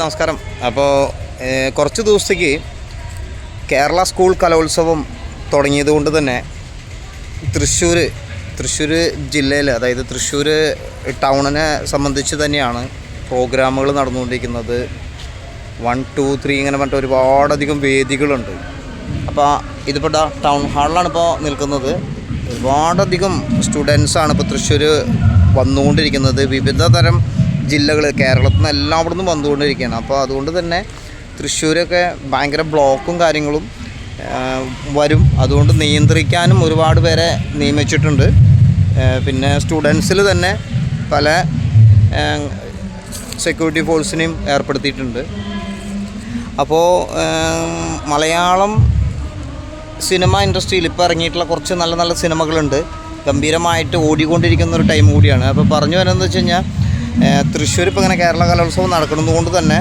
നമസ്കാരം. അപ്പോൾ കുറച്ച് ദിവസത്തേക്ക് കേരള സ്കൂൾ കലോത്സവം തുടങ്ങിയതുകൊണ്ട് തന്നെ തൃശ്ശൂർ തൃശ്ശൂർ ജില്ലയിൽ അതായത് തൃശ്ശൂർ ടൗണിനെ സംബന്ധിച്ച് തന്നെയാണ് പ്രോഗ്രാമുകൾ നടന്നുകൊണ്ടിരിക്കുന്നത്. വൺ ടു ത്രീ ഇങ്ങനെ പറഞ്ഞിട്ട് ഒരുപാടധികം വേദികളുണ്ട്. അപ്പോൾ ഇതിപ്പോൾ ടൗൺ ഹാളിലാണ് ഇപ്പോൾ നിൽക്കുന്നത്. ഒരുപാടധികം സ്റ്റുഡൻസാണ് ഇപ്പോൾ തൃശ്ശൂർ വന്നുകൊണ്ടിരിക്കുന്നത്. വിവിധ തരം ജില്ലകൾ കേരളത്തിൽ നിന്ന് എല്ലാം അവിടെ നിന്ന് വന്നുകൊണ്ടിരിക്കുകയാണ്. അപ്പോൾ അതുകൊണ്ട് തന്നെ തൃശ്ശൂരൊക്കെ ഭയങ്കര ബ്ലോക്കും കാര്യങ്ങളും വരും. അതുകൊണ്ട് നിയന്ത്രിക്കാനും ഒരുപാട് പേരെ നിയമിച്ചിട്ടുണ്ട്. പിന്നെ സ്റ്റുഡൻസിൽ തന്നെ പല സെക്യൂരിറ്റി ഫോഴ്സിനെയും ഏർപ്പെടുത്തിയിട്ടുണ്ട്. അപ്പോൾ മലയാളം സിനിമ ഇൻഡസ്ട്രിയിൽ ഇപ്പോൾ ഇറങ്ങിയിട്ടുള്ള കുറച്ച് നല്ല നല്ല സിനിമകളുണ്ട്. ഗംഭീരമായിട്ട് ഓടിക്കൊണ്ടിരിക്കുന്ന ഒരു ടൈം കൂടിയാണ്. അപ്പോൾ പറഞ്ഞു വരുന്നത് വെച്ച് കഴിഞ്ഞാൽ തൃശ്ശൂർ ഇപ്പോൾ ഇങ്ങനെ കേരള കലോത്സവം നടക്കുന്നതുകൊണ്ട് തന്നെ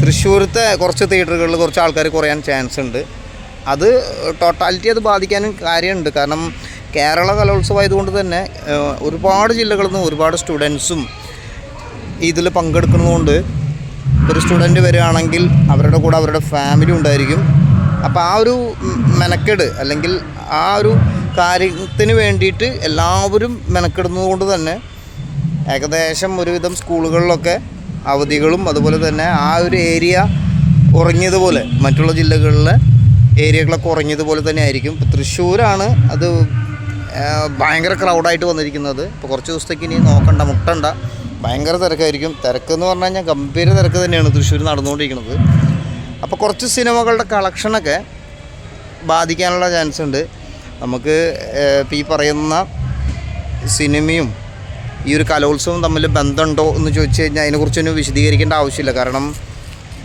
തൃശ്ശൂരത്തെ കുറച്ച് തിയേറ്ററുകളിൽ കുറച്ച് ആൾക്കാർ കുറയാൻ ചാൻസ് ഉണ്ട്. അത് ടോട്ടാലിറ്റി അത് ബാധിക്കാനും കാര്യമുണ്ട്. കാരണം കേരള കലോത്സവം ആയതുകൊണ്ട് തന്നെ ഒരുപാട് ജില്ലകളിൽ നിന്ന് ഒരുപാട് സ്റ്റുഡൻസും ഇതിൽ പങ്കെടുക്കുന്നതുകൊണ്ട് ഒരു സ്റ്റുഡന്റ് വരികയാണെങ്കിൽ അവരുടെ കൂടെ അവരുടെ ഫാമിലി ഉണ്ടായിരിക്കും. അപ്പോൾ ആ ഒരു മെനക്കെട് അല്ലെങ്കിൽ ആ ഒരു കാര്യത്തിന് വേണ്ടിയിട്ട് എല്ലാവരും മെനക്കെടുന്നതുകൊണ്ട് തന്നെ ഏകദേശം ഒരുവിധം സ്കൂളുകളിലൊക്കെ അവധികളും അതുപോലെ തന്നെ ആ ഒരു ഏരിയ ഉറങ്ങിയതുപോലെ മറ്റുള്ള ജില്ലകളിലെ ഏരിയകളൊക്കെ ഉറങ്ങിയതുപോലെ തന്നെ ആയിരിക്കും ഇപ്പോൾ തൃശ്ശൂരാണ് അത് ഭയങ്കര ക്രൗഡായിട്ട് വന്നിരിക്കുന്നത്. ഇപ്പോൾ കുറച്ച് ദിവസത്തേക്ക് ഇനി നോക്കണ്ട മുട്ടണ്ട. ഭയങ്കര തിരക്കായിരിക്കും. തിരക്കെന്ന് പറഞ്ഞു കഴിഞ്ഞാൽ ഗംഭീര തിരക്ക് തന്നെയാണ് തൃശ്ശൂർ നടന്നുകൊണ്ടിരിക്കുന്നത്. അപ്പോൾ കുറച്ച് സിനിമകളുടെ കളക്ഷനൊക്കെ ബാധിക്കാനുള്ള ചാൻസ് ഉണ്ട് നമുക്ക് ഈ പറയുന്ന സിനിമയും ഈ ഒരു കലോത്സവം തമ്മിൽ ബന്ധമുണ്ടോ എന്ന് ചോദിച്ചു കഴിഞ്ഞാൽ അതിനെക്കുറിച്ചൊന്നും വിശദീകരിക്കേണ്ട ആവശ്യമില്ല. കാരണം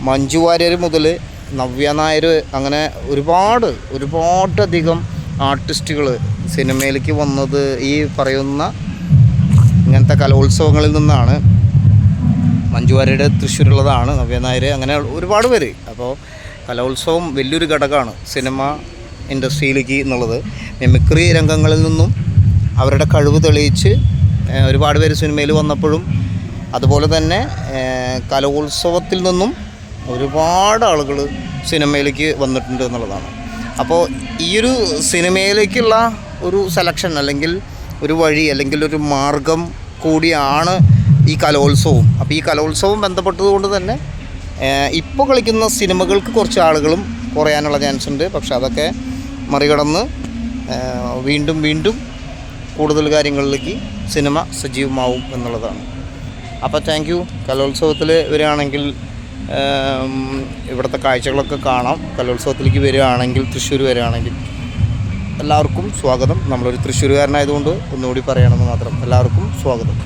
മഞ്ജു വാര്യർ മുതൽ നവ്യ നായർ അങ്ങനെ ഒരുപാട് ഒരുപാടധികം ആർട്ടിസ്റ്റുകൾ സിനിമയിലേക്ക് വന്നത് ഈ പറയുന്ന ഇങ്ങനത്തെ കലോത്സവങ്ങളിൽ നിന്നാണ്. മഞ്ജു വാര്യരുടെ തൃശ്ശൂരുള്ളതാണ് നവ്യ നായർ അങ്ങനെ ഒരുപാട് പേര്. അപ്പോൾ കലോത്സവം വലിയൊരു ഘടകമാണ് സിനിമ ഇൻഡസ്ട്രിയിലേക്ക് എന്നുള്ളത്. മിമിക്രി രംഗങ്ങളിൽ നിന്നും അവരുടെ കഴിവ് തെളിയിച്ച് ഒരുപാട് പേര് സിനിമയിൽ വന്നപ്പോഴും അതുപോലെ തന്നെ കലോത്സവത്തിൽ നിന്നും ഒരുപാട് ആളുകൾ സിനിമയിലേക്ക് വന്നിട്ടുണ്ട് എന്നുള്ളതാണ്. അപ്പോൾ ഈ ഒരു സിനിമയിലേക്കുള്ള ഒരു സെലക്ഷൻ അല്ലെങ്കിൽ ഒരു വഴി അല്ലെങ്കിൽ ഒരു മാർഗം കൂടിയാണ് ഈ കലോത്സവം. അപ്പോൾ ഈ കലോത്സവം ബന്ധപ്പെട്ടതുകൊണ്ട് തന്നെ ഇപ്പോൾ കളിക്കുന്ന സിനിമകൾക്ക് കുറച്ച് ആളുകളും കുറയാനുള്ള ചാൻസ് ഉണ്ട്. പക്ഷെ അതൊക്കെ മറികടന്ന് വീണ്ടും വീണ്ടും കൂടുതൽ കാര്യങ്ങളിലേക്ക് സിനിമ സജീവമാവും എന്നുള്ളതാണ്. അപ്പോൾ താങ്ക് യു കലോത്സവത്തിൽ വരികയാണെങ്കിൽ ഇവിടുത്തെ കാഴ്ചകളൊക്കെ കാണാം. കലോത്സവത്തിലേക്ക് വരികയാണെങ്കിൽ തൃശ്ശൂർ വരികയാണെങ്കിൽ എല്ലാവർക്കും സ്വാഗതം. നമ്മളൊരു തൃശ്ശൂരുകാരനായതുകൊണ്ട് ഒന്നുകൂടി പറയണമെന്ന് മാത്രം. എല്ലാവർക്കും സ്വാഗതം.